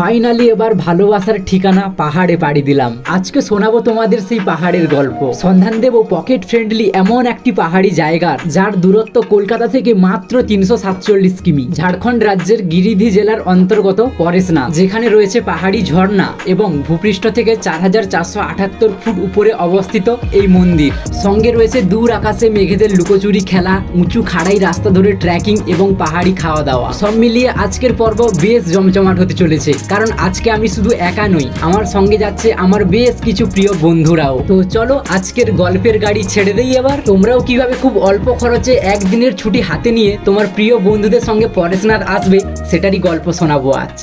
Finally এবার ভালোবাসার ঠিকানা পাহাড়ে পাড়ি দিলাম। আজকে শোনাবো তোমাদের সেই পাহাড়ের গল্প। সন্ধান দেব পকেট ফ্রেন্ডলি এমন একটি পাহাড়ি জায়গার যার দূরত্ব কলকাতা থেকে মাত্র তিনশো সাতচল্লিশ কিমি। ঝাড়খণ্ড রাজ্যের গিরিধি জেলার অন্তর্গত পরেশনা যেখানে রয়েছে পাহাড়ি ঝর্ণা এবং ভূপৃষ্ঠ থেকে চার হাজার চারশো আটাত্তর ফুট উপরে অবস্থিত এই মন্দির। সঙ্গে রয়েছে দূর আকাশে মেঘেদের লুকোচুরি খেলা, উঁচু খাড়াই রাস্তা ধরে ট্রেকিং এবং পাহাড়ি খাওয়া দাওয়া। সব মিলিয়ে আজকের পর্ব বেশ জমজমাট হতে চলেছে। কারণ আজকে আমি শুধু একা নই, আমার সঙ্গে যাচ্ছে আমার বেশ কিছু প্রিয় বন্ধুরাও। তো চলো আজকের গল্পের গাড়ি ছেড়ে দেই এবার। তোমরাও কীভাবে খুব অল্প খরচে একদিনের ছুটি হাতে নিয়ে তোমার প্রিয় বন্ধুদের সঙ্গে পরেশনাথ আসবে, সেটারই গল্প শোনাবো আজ।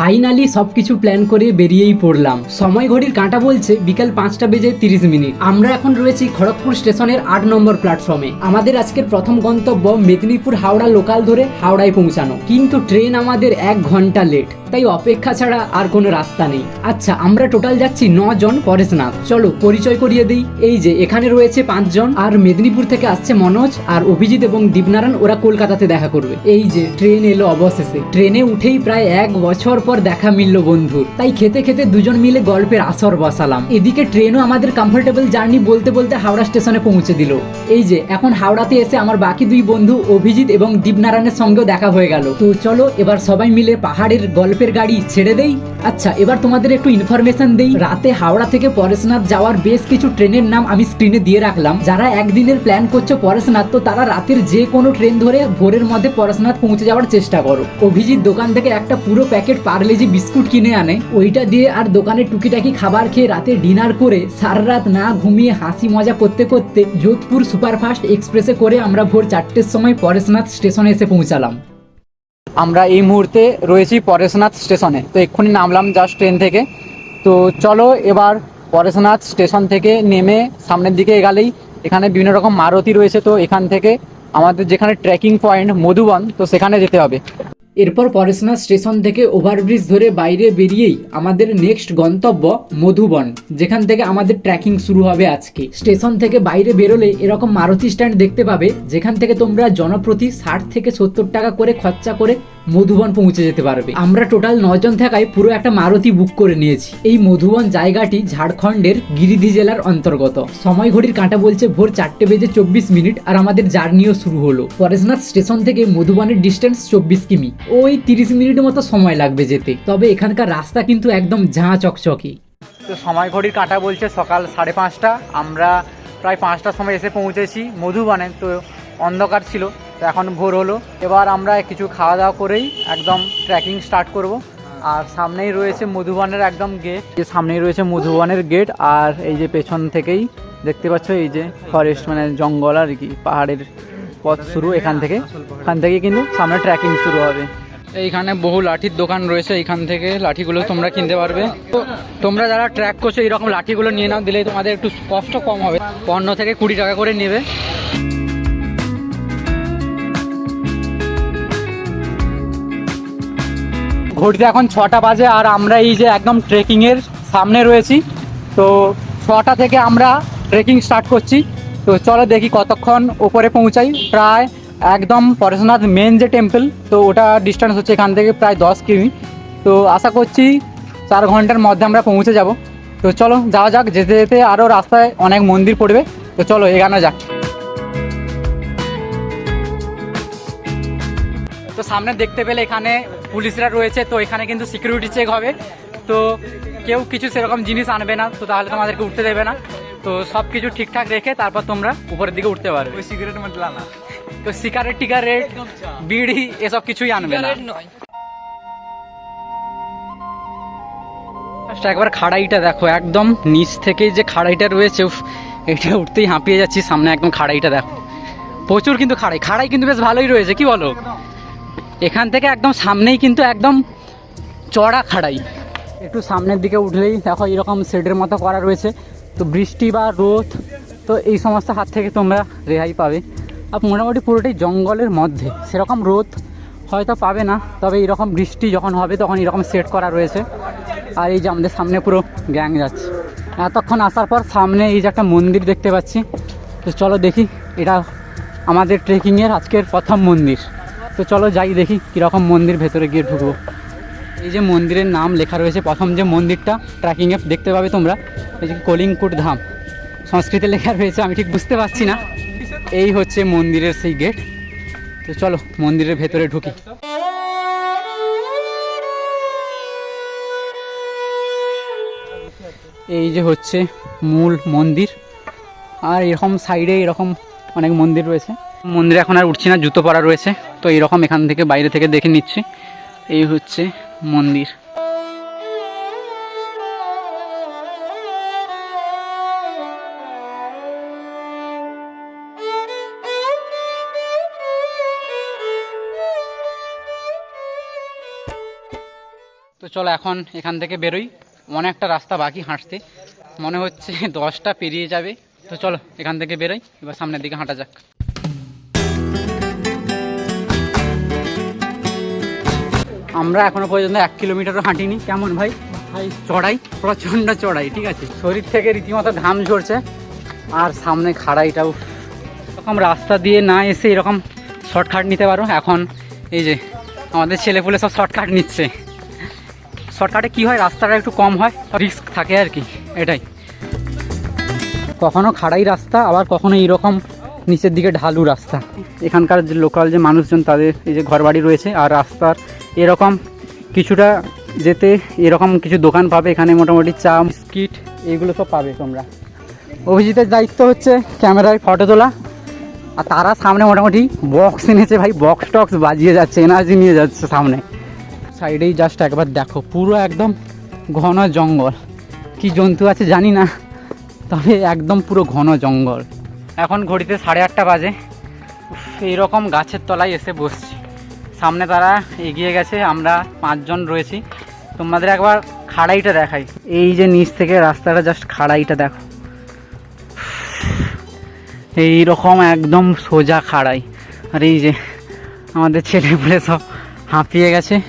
ফাইনালি সবকিছু প্ল্যান করে বেরিয়েই পড়লাম। সময় ঘড়ির কাঁটা বলছে বিকাল পাঁচটা বেজে তিরিশ মিনিট। আমরা এখন রয়েছি খড়গপুর স্টেশনের আট নম্বর প্ল্যাটফর্মে। আমাদের আজকের প্রথম গন্তব্য মেদিনীপুর হাওড়া লোকাল ধরে হাওড়ায় পৌঁছানো। কিন্তু ট্রেন আমাদের এক ঘণ্টা লেট তাই অপেক্ষা ছাড়া আর কোনো রাস্তা নেই। আচ্ছা আমরা টোটাল যাচ্ছি জন পরেশনাথ চলো পরিচয় করিয়ে দিই। এই যে, এখানে রয়েছে পাঁচজন আর মেদিনীপুর থেকে আসছে মনোজ আর অভিজিৎ এবং দীপনারায়ণ। ওরা কলকাতাতে দেখা করবে। এই যে, ট্রেন এলো অবশেষে। ট্রেনে উঠেই প্রায় এক বছর পর দেখা মিলল বন্ধুর। তাই খেতে খেতে দুজন মিলে গল্পের আসর বসালাম। এদিকে ট্রেনও আমাদের কমফোর্টেবল জার্নি বলতে বলতে হাওড়া স্টেশনে পৌঁছে দিল। এই যে, এখন হাওড়াতে এসে আমার বাকি দুই বন্ধু অভিজিৎ এবং দীপনারায়ণের সঙ্গেও দেখা হয়ে গেল। তো চলো, এবার সবাই মিলে পাহাড়ের গল্পের গাড়ি ছেড়ে দেই। আচ্ছা এবার তোমাদের একটু ইনফরমেশন দেই। রাতে হাওড়া থেকে পরেশনাথ যাওয়ার বেশ কিছু ট্রেনের নাম আমি স্ক্রিনে দিয়ে রাখলাম। যারা একদিনের প্ল্যান করছ পরেশনাথ, তো তারা রাতের যে কোনো ট্রেন ধরে ভোরের মধ্যে পরেশনাথ পৌঁছে যাওয়ার চেষ্টা করো। অভিজিৎ দোকান থেকে একটা পুরো প্যাকেট পার্লেজি বিস্কুট কিনে আনে, ওইটা দিয়ে আর দোকানে টুকিটাকি খাবার খেয়ে রাতে ডিনার করে সারা রাত না ঘুমিয়ে হাসি মজা করতে করতে যোধপুর সুপারফাস্ট এক্সপ্রেসে করে আমরা ভোর চারটের সময় পরেশনাথ স্টেশনে এসে পৌঁছালাম। আমরা এই মুহূর্তে রয়েছি পরেশনাথ স্টেশনে। তো এক্ষুনি নামলাম জাস্ট ট্রেন থেকে। তো চলো এবার পরেশনাথ স্টেশন থেকে নেমে সামনের দিকে এগালেই এখানে বিভিন্ন রকম মারুতি রয়েছে। তো এখান থেকে আমাদের যেখানে ট্রেকিং পয়েন্ট মধুবন, তো সেখানে যেতে হবে। এরপর পরেশনা স্টেশন থেকে ওভারব্রিজ ধরে বাইরে বেরিয়েই আমাদের নেক্সট গন্তব্য মধুবন, যেখান থেকে আমাদের ট্রেকিং শুরু হবে আজকে। স্টেশন থেকে বাইরে বেরোলে এরকম মারুতি স্ট্যান্ড দেখতে পাবে, যেখান থেকে তোমরা জনপ্রতি ষাট থেকে সত্তর টাকা করে খরচা করে মধুবন পৌঁছে যেতে পারবে। আমরা টোটাল নজন থাকায় পুরো একটা মারুতি বুক করে নিয়েছি। এই মধুবন জায়গাটি ঝাড়খণ্ডের গিরিধি জেলার অন্তর্গত। সময় ঘড়ির কাঁটা বলছে ভোর চারটে বেজে চব্বিশ মিনিট আর আমাদের জার্নিও শুরু হলো। পরেশনাথ স্টেশন থেকে মধুবনের ডিস্টেন্স চব্বিশ কিমি। ওই তিরিশ মিনিটের মতো সময় লাগবে যেতে। তবে এখানকার রাস্তা কিন্তু একদম ঝাঁ চকচকে। তো সময় ঘড়ির কাঁটা বলছে সকাল সাড়ে পাঁচটা। আমরা প্রায় পাঁচটার সময় এসে পৌঁছেছি মধুবনে। তো অন্ধকার ছিল। তো এখন ভোর হলো। এবার আমরা কিছু খাওয়া দাওয়া করেই একদম ট্রেকিং স্টার্ট করব। আর সামনেই রয়েছে মধুবনের একদম গেট যে সামনেই রয়েছে মধুবনের গেট আর এই যে পেছন থেকেই দেখতে পাচ্ছ এই যে ফরেস্ট মানে জঙ্গল আর কি, পাহাড়ের পথ শুরু এখান থেকে। এখান থেকে কিন্তু সামনে ট্রেকিং শুরু হবে। এইখানে বহু লাঠির দোকান রয়েছে, এইখান থেকে লাঠিগুলো তোমরা কিনতে পারবে। তো তোমরা যারা ট্র্যাক করছ, এইরকম লাঠিগুলো নিয়ে নাও দিলে তোমাদের একটু কষ্ট কম হবে। পনেরো থেকে কুড়ি টাকা করে নেবে। ঘড়িতে এখন ছটা বাজে আর আমরা এই যে একদম ট্রেকিংয়ের সামনে রয়েছি। তো ছটা থেকে আমরা ট্রেকিং স্টার্ট করছি। তো চলো দেখি কতক্ষণ ওপরে পৌঁছাই। প্রায় একদম পরেশনাথ মেন যে টেম্পল তো ওটা ডিস্টেন্স হচ্ছে এখান থেকে প্রায় দশ কিমি। তো আশা করছি চার ঘণ্টার মধ্যে আমরা পৌঁছে যাব। তো চলো যাওয়া যাক, যেতে যেতে আরও রাস্তায় অনেক মন্দির পড়বে। তো চলো এগানো যাক। তো সামনে দেখতে পেলে এখানে পুলিশরা রয়েছে তো এখানে কিন্তু সিকিউরিটি চেক হবে। তো কেউ কিছু সেরকম জিনিস আনবে না তো তাহলে তোমাদেরকে উঠতে দেবে না। তো সব কিছু ঠিকঠাক রেখে তারপর তোমরা উপরের দিকে উঠতে পারবে। ওই সিগারেট মতলা না তো সিগারেট টিকারেট বিড়ি এসব কিছুই আনবে না। একবার খাড়াইটা দেখো একদম নিচ থেকে যে খাড়াইটা রয়েছে এটা উঠতেই হাঁপিয়ে যাচ্ছি সামনে একদম খাড়াইটা দেখো। প্রচুর কিন্তু খাড়াই খাড়াই কিন্তু বেশ ভালোই রয়েছে কি বলো? এখান থেকে একদম সামনেই কিন্তু একদম চড়া খাড়াই। একটু সামনের দিকে উঠলেই দেখো এরকম শেডের মতো করা রয়েছে। তো বৃষ্টি বা রোদ, তো এই সমস্ত হাত থেকে তোমরা রেহাই পাবে। আর মোটামুটি পুরোটাই জঙ্গলের মধ্যে। সেরকম রোদ হয়তো পাবে না, তবে এরকম বৃষ্টি যখন হবে তখন এরকম সেট করা রয়েছে। আর এই যে আমাদের সামনে পুরো গ্যাং যাচ্ছে। এতক্ষণ আসার পর সামনে এই যে একটা মন্দির দেখতে পাচ্ছি। তো চলো দেখি, এটা আমাদের ট্রেকিংয়ের আজকের প্রথম মন্দির। তো চলো যাই দেখি কীরকম মন্দির ভেতরে গিয়ে ঢুকবো। এই যে মন্দিরের নাম লেখা রয়েছে, প্রথম যে মন্দিরটা ট্র্যাকিংয়ে দেখতে পাবে তোমরা। এই যে কলিংকুট ধাম। সংস্কৃতে লেখা রয়েছে, আমি ঠিক বুঝতে পারছি না। এই হচ্ছে মন্দিরের সেই গেট তো চলো মন্দিরের ভেতরে ঢুকি। এই যে হচ্ছে মূল মন্দির। আর এরকম সাইডে এরকম অনেক মন্দির রয়েছে। মন্দিরে এখন আর উঠছি না জুতো পরা রয়েছে, তো এরকম এখান থেকে বাইরে থেকে দেখে নিচ্ছি। এই হচ্ছে মন্দির। তো চলো এখন এখান থেকে বেরোই, অনেকটা রাস্তা বাকি হাঁটতে। মনে হচ্ছে দশটা পেরিয়ে যাবে, তো চলো এখান থেকে বেরোই, এবার সামনের দিকে হাঁটা যাক। আমরা এখনও পর্যন্ত এক কিলোমিটারও হাঁটিনি। কেমন ভাই? ভাই। চড়াই প্রচণ্ড চড়াই ঠিক আছে? শরীর থেকে রীতিমতো ঘাম ঝরছে আর সামনে খাড়াইটাও এরকম রাস্তা দিয়ে না এসে এরকম শর্টকাট নিতে পারো। এখন এই যে আমাদের ছেলেপুলে সব শর্টকাট নিচ্ছে। শর্টকাটে কী হয়? রাস্তাটা একটু কম হয় রিস্ক থাকে আর কি এটাই। কখনো খাড়াই রাস্তা আবার কখনো এইরকম নিচের দিকে ঢালু রাস্তা। এখানকার যে লোকাল যে মানুষজন তাদের এই যে ঘরবাড়ি রয়েছে আর রাস্তার এরকম কিছুটা যেতে, এরকম কিছু দোকান পাবে এখানে মোটামুটি, চা, বিস্কিট এইগুলো সব পাবে তোমরা। অভিজিতের দায়িত্ব হচ্ছে ক্যামেরায় ফটো তোলা, আর তারা সামনে মোটামুটি বক্স এনেছে ভাই, বক্স টক্স বাজিয়ে যাচ্ছে, এনার্জি নিয়ে যাচ্ছে সামনে। সাইডেই জাস্ট একবার দেখো, পুরো একদম ঘন জঙ্গল। কি জন্তু আছে জানি না, তবে একদম পুরো ঘন জঙ্গল। এখন ঘড়িতে সাড়ে আটটা বাজে। এইরকম গাছের তলায় এসে বসছি। সামনে তারা এগিয়ে গেছে, আমরা পাঁচজন রয়েছি। তোমাদের একবার খাড়াইটা দেখাই। এই যে নিচ থেকে রাস্তাটা জাস্ট খাড়াইটা দেখো। এই রকম একদম সোজা খাড়াই। আর এই যে আমাদের ছেলেপুলে সব হাঁপিয়ে গেছে।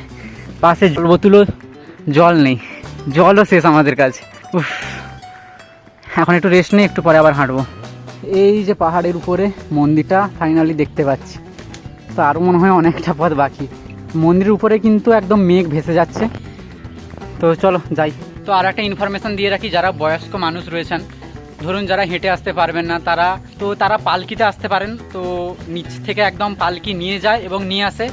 পাশে জল বোতলও জল নেই। জলও শেষ আমাদের কাছে। উফ। এখন একটু রেস্ট নিয়ে একটু পরে আবার হাঁটবো। এই যে পাহাড়ের উপরে মন্দিরটা ফাইনালি দেখতে পাচ্ছি। তো আরও মনে হয় অনেকটা পথ বাকি। মন্দিরের উপরে কিন্তু একদম মেঘ ভেসে যাচ্ছে। তো চলো, যাই। তো আর একটা ইনফরমেশন দিয়ে রাখি, যারা বয়স্ক মানুষ রয়েছেন, ধরুন যারা হেঁটে আসতে পারবেন না, তারা, তো তারা পালকিতে আসতে পারেন। তো নিচ থেকে একদম পালকি নিয়ে যায় এবং নিয়ে আসে।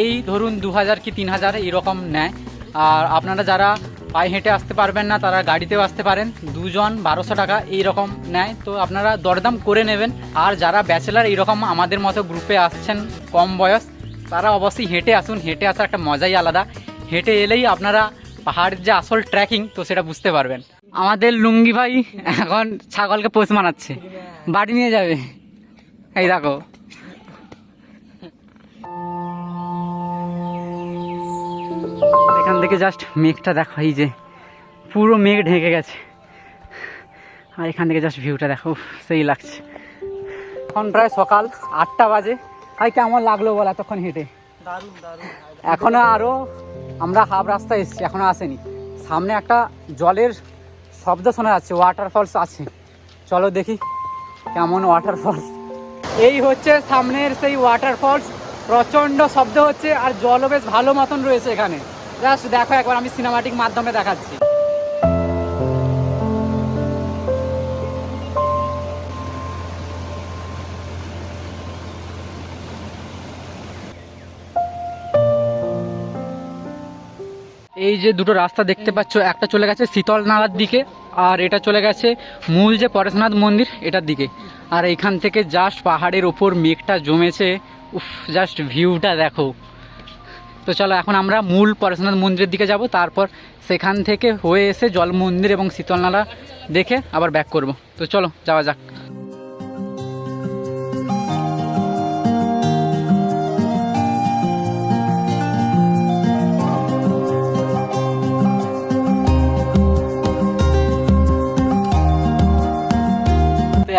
এই ধরুন দু হাজার কি তিন হাজার এরকম নেয়। আর আপনারা যারা পায়ে হেঁটে আসতে পারবেন না, তারা গাড়িতেও আসতে পারেন। দুজন বারোশো টাকা এইরকম নেয়। তো আপনারা দরদাম করে নেবেন। আর যারা ব্যাচেলার এইরকম আমাদের মতো গ্রুপে আসছেন, কম বয়স, তারা অবশ্যই হেঁটে আসুন। হেঁটে আসার একটা মজাই আলাদা। হেঁটে এলেই আপনারা পাহাড়ের যে আসল ট্রেকিং তো সেটা বুঝতে পারবেন। আমাদের লুঙ্গি ভাই এখন ছাগলকে পোষ মানাচ্ছে। বাড়ি নিয়ে যাবে। এই দেখো। এখান থেকে জাস্ট মেঘটা দেখো এই যে পুরো মেঘ ঢেকে গেছে। আর এখান থেকে জাস্ট ভিউটা দেখো সেই লাগছে। এখন প্রায় সকাল আটটা বাজে। ভাই কেমন লাগল বল এতক্ষণ হেঁটে? এখনও আরও আমরা হাফ রাস্তা এসেছি এখনও আসেনি। সামনে একটা জলের শব্দ শোনা যাচ্ছে ওয়াটারফলস আছে। চলো দেখি কেমন ওয়াটারফলস এই হচ্ছে সামনের সেই ওয়াটারফলস প্রচণ্ড শব্দ হচ্ছে আর জলও বেশ ভালো মতন রয়েছে এখানে। জাস্ট দেখো একবার আমি সিনেমাটিক মাধ্যমে দেখাচ্ছি। এই যে দুটো রাস্তা দেখতে পাচ্ছ, একটা চলে গেছে শীতল নালার দিকে আর এটা চলে গেছে মূল যে পরেশনাথ মন্দির, এটার দিকে। আর এইখান থেকে জাস্ট পাহাড়ের ওপর মেঘটা জমেছে। উফ জাস্ট ভিউটা দেখো। তো চলো, এখন আমরা মূল পরেশনাথ মন্দিরের দিকে যাব, তারপর সেখান থেকে হয়ে এসে জল মন্দির এবং শীতল নালা দেখে আবার ব্যাক করব। তো চলো, যাওয়া যাক।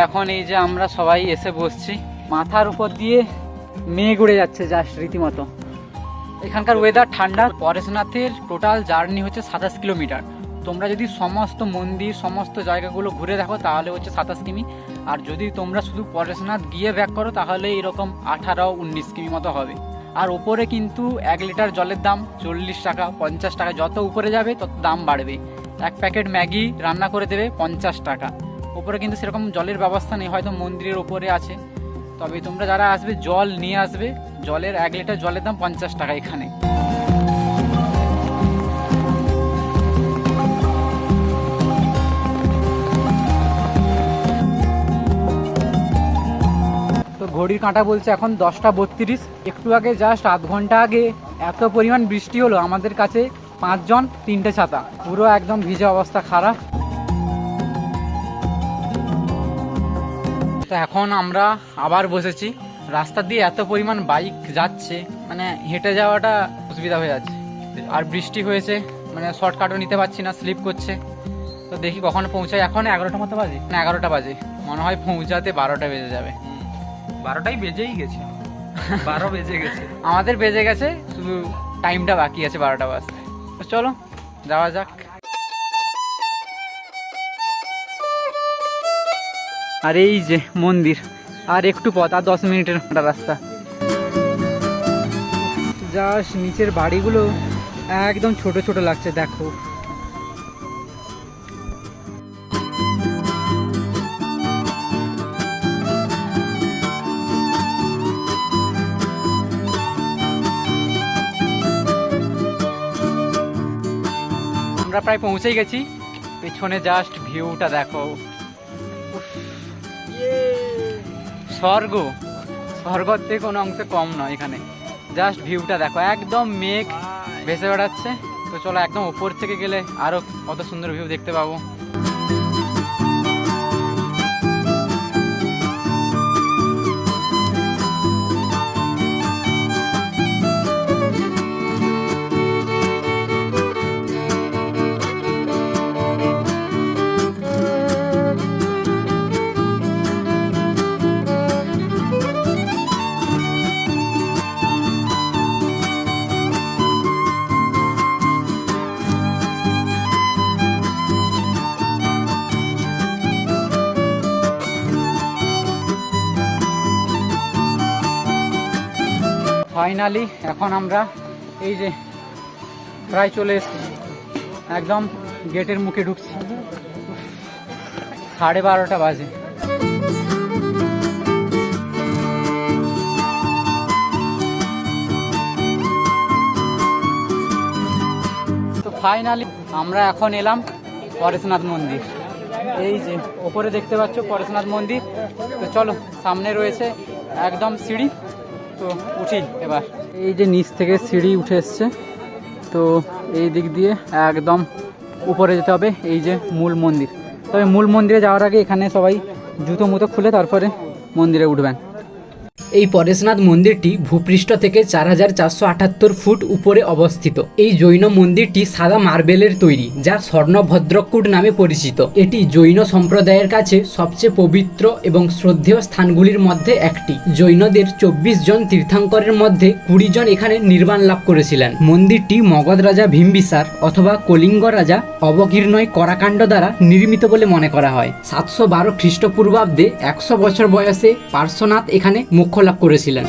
এখন এই যে আমরা সবাই এসে বসছি, মাথার উপর দিয়ে মেঘ উড়ে যাচ্ছে জাস্ট রীতিমতো। এখানকার ওয়েদার ঠান্ডা, পরেশনাথের টোটাল জার্নি হচ্ছে সাতাশ কিলোমিটার। তোমরা যদি সমস্ত মন্দির, সমস্ত জায়গাগুলো ঘুরে দেখো, তাহলে হচ্ছে সাতাশ কিমি। আর যদি তোমরা শুধু পরেশনাথ গিয়ে ব্যাক করো, তাহলে এরকম আঠারো, উনিশ কিমি মতো হবে। আর ওপরে কিন্তু এক লিটার জলের দাম চল্লিশ টাকা, পঞ্চাশ টাকা, যত উপরে যাবে, তত দাম বাড়বে। এক প্যাকেট ম্যাগি রান্না করে দেবে পঞ্চাশ টাকা। ওপরে কিন্তু সেরকম জলের ব্যবস্থা নেই, হয়তো মন্দিরের ওপরে আছে। তবে তোমরা যারা আসবে, জল নিয়ে আসবে, জলের এক লিটার জলের দাম পঞ্চাশ টাকা এখানে। তো ঘড়ির কাঁটা বলছে এখন দশটা বত্রিশ। একটু আগে জাস্ট আধ ঘণ্টা আগে এত পরিমাণ বৃষ্টি হলো আমাদের কাছে, পাঁচজন, তিনটে ছাতা। পুরো একদম ভিজে অবস্থা, খারাপ। তো এখন আমরা আবার বসেছি। রাস্তা দিয়ে এত পরিমাণ বাইক যাচ্ছে মানে হেঁটে যাওয়াটা অসুবিধা হয়ে যাচ্ছে। আর বৃষ্টি হয়েছে মানে শর্টকাটও নিতে পারছি না স্লিপ করছে। তো দেখি কখন পৌঁছাই এখন এগারোটা মতো বাজে। না এগারোটা বাজে। মনে হয় পৌঁছাতে বারোটা বেজে যাবে। বারোটাই বেজেই গেছে। বারো বেজে গেছে। আমাদের বেজে গেছে শুধু টাইমটা বাকি আছে বারোটা বাজতে। তো চলো যাওয়া যাক। আর এই যে মন্দির, আর একটু পথ, আর দশ মিনিটের রাস্তা। জাস্ট নিচের বাড়িগুলো একদম ছোট ছোট লাগছে, দেখো। আমরা প্রায় পৌঁছেই গেছি। পেছনে জাস্ট ভিউটা দেখো। স্বর্গ। স্বর্গর থেকে কোনো অংশে কম নয় এখানে। জাস্ট ভিউটা দেখো একদম মেঘ ভেসে বেড়াচ্ছে। তো চলো একদম উপর থেকে গেলে আরও কত সুন্দর ভিউ দেখতে পাবো। ফাইনালি এখন আমরা এই যে প্রায় চলে এসেছি। একদম গেটের মুখে ঢুকছি। সাড়ে বারোটা বাজে। তো ফাইনালি আমরা এখন এলাম পরেশনাথ মন্দির। এই যে ওপরে দেখতে পাচ্ছ পরেশনাথ মন্দির। তো চলো, সামনে রয়েছে একদম সিঁড়ি। তো উঠি এবার। এই যে নিচ থেকে সিঁড়ি উঠে এসছে, তো এই দিক দিয়ে একদম উপরে যেতে হবে, এই যে মূল মন্দির। তবে মূল মন্দিরে যাওয়ার আগে এখানে সবাই জুতো মুতো খুলে তারপরে মন্দিরে উঠবেন। এই পরেশনাথ মন্দিরটি ভূপৃষ্ঠ থেকে চার হাজার চারশো আটাত্তর ফুট উপরে অবস্থিত। এই জৈন মন্দিরটি সাদা মার্বেলের তৈরি, যা স্বর্ণভদ্রকূট নামে পরিচিত। এটি জৈন সম্প্রদায়ের কাছে সবচেয়ে পবিত্র এবং শ্রদ্ধেয় স্থানগুলির মধ্যে একটি। জৈনদের চব্বিশ জন তীর্থাঙ্করের মধ্যে কুড়ি জন এখানে নির্মাণ লাভ করেছিলেন। মন্দিরটি মগধ রাজা ভীমবিসার অথবা কলিঙ্গ রাজা অবকীর্ণয় করাকাণ্ড দ্বারা নির্মিত বলে মনে করা হয়। সাতশো বারো খ্রিস্টপূর্বাব্দে একশো বছর বয়সে পার্শ্বনাথ এখানে মোক্ষ লাভ করেছিলেন।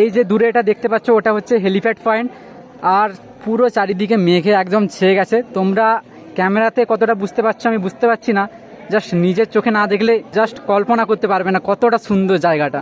এই যে দূরে এটা দেখতে পাচ্ছ, ওটা হচ্ছে হেলিপ্যাড পয়েন্ট। আর পুরো চারিদিকে মেঘে একদম ছেয়ে গেছে। তোমরা ক্যামেরাতে কতটা বুঝতে পারছ আমি বুঝতে পারছি না। জাস্ট নিজের চোখে না দেখলে জাস্ট কল্পনা করতে পারবে না কতটা সুন্দর জায়গাটা।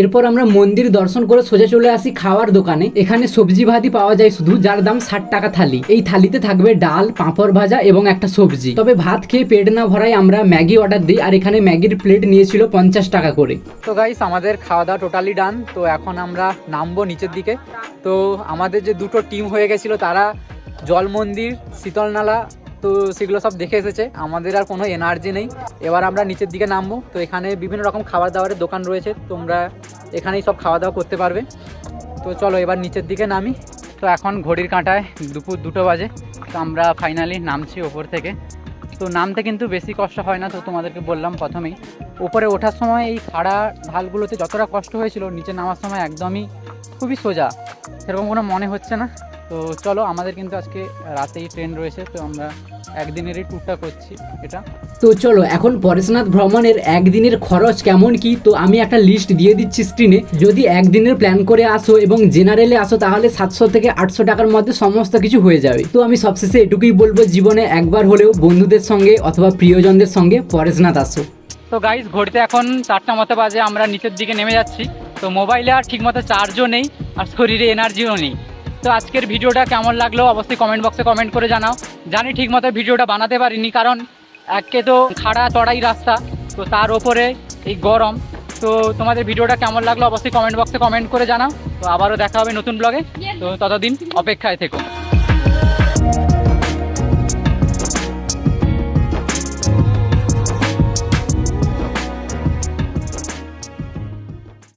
এরপর আমরা মন্দির দর্শন করে সোজা চলে আসি খাওয়ার দোকানে। এখানে সবজি ভাতি পাওয়া যায় শুধু, যার দাম ষাট টাকা থালি। এই থালিতে থাকবে ডাল, পাঁপড় ভাজা এবং একটা সবজি। তবে ভাত খেয়ে পেট না ভরাই আমরা ম্যাগি অর্ডার দিই আর এখানে ম্যাগির প্লেট নিয়েছিল পঞ্চাশ টাকা করে। তো গাইস আমাদের খাওয়া দাওয়া টোটালি ডান তো এখন আমরা নামবো নিচের দিকে। তো আমাদের যে দুটো টিম হয়ে গেছিল, তারা জল মন্দির শীতল নালা তো সেগুলো সব দেখে এসেছে। আমাদের আর কোনো এনার্জি নেই। এবার আমরা নিচের দিকে নামবো। তো এখানে বিভিন্ন রকম খাবার দাবারের দোকান রয়েছে। তোমরা এখানেই সব খাওয়া দাওয়া করতে পারবে। তো চলো এবার নিচের দিকে নামি। তো এখন ঘড়ির কাঁটায় দুপুর দুটো বাজে। তো আমরা ফাইনালি নামছি ওপর থেকে। তো নামতে কিন্তু বেশি কষ্ট হয় না, তো তোমাদেরকে বললাম প্রথমেই। উপরে ওঠার সময় এই খাড়া ঢালগুলোতে যতটা কষ্ট হয়েছিল, নিচে নামার সময় একদমই খুবই সোজা। সেরকম কোনো মনে হচ্ছে না। তো চলো, আমাদের কিন্তু আজকে রাতেই ট্রেন রয়েছে। তো আমরা একদিনেরই ট্যুরটা করছি এটা। তো চলো এখন পরেশনাথ ভ্রমণের একদিনের খরচ কেমন কি? তো আমি একটা লিস্ট দিয়ে দিচ্ছি স্ক্রিনে যদি একদিনের প্ল্যান করে আসো এবং জেনারেলে আসো তাহলে সাতশো থেকে আটশো টাকার মধ্যে সমস্ত কিছু হয়ে যাবে। তো আমি সবশেষে এটুকুই বলব জীবনে একবার হলেও বন্ধুদের সঙ্গে অথবা প্রিয়জনদের সঙ্গে পরেশনাথ আসো। তো গাইজ ঘড়িতে এখন চারটা মতো বাজে আমরা নিচের দিকে নেমে যাচ্ছি। তো মোবাইলে আর ঠিকমতো চার্জও নেই আর শরীরে এনার্জিও নেই। তো আজকের ভিডিওটা কেমন লাগল অবশ্যই কমেন্ট বক্সে কমেন্ট করে জানাও। জানি ঠিকমতো ভিডিওটা বানাতে পারিনি, কারণ একে তো খাড়া চড়াই রাস্তা, তো তার ওপরে এই গরম। তো তোমাদের ভিডিওটা কেমন লাগল অবশ্যই কমেন্ট বক্সে কমেন্ট করে জানাও। তো আবারও দেখা হবে নতুন ব্লগে তো ততদিন অপেক্ষায় থেকো।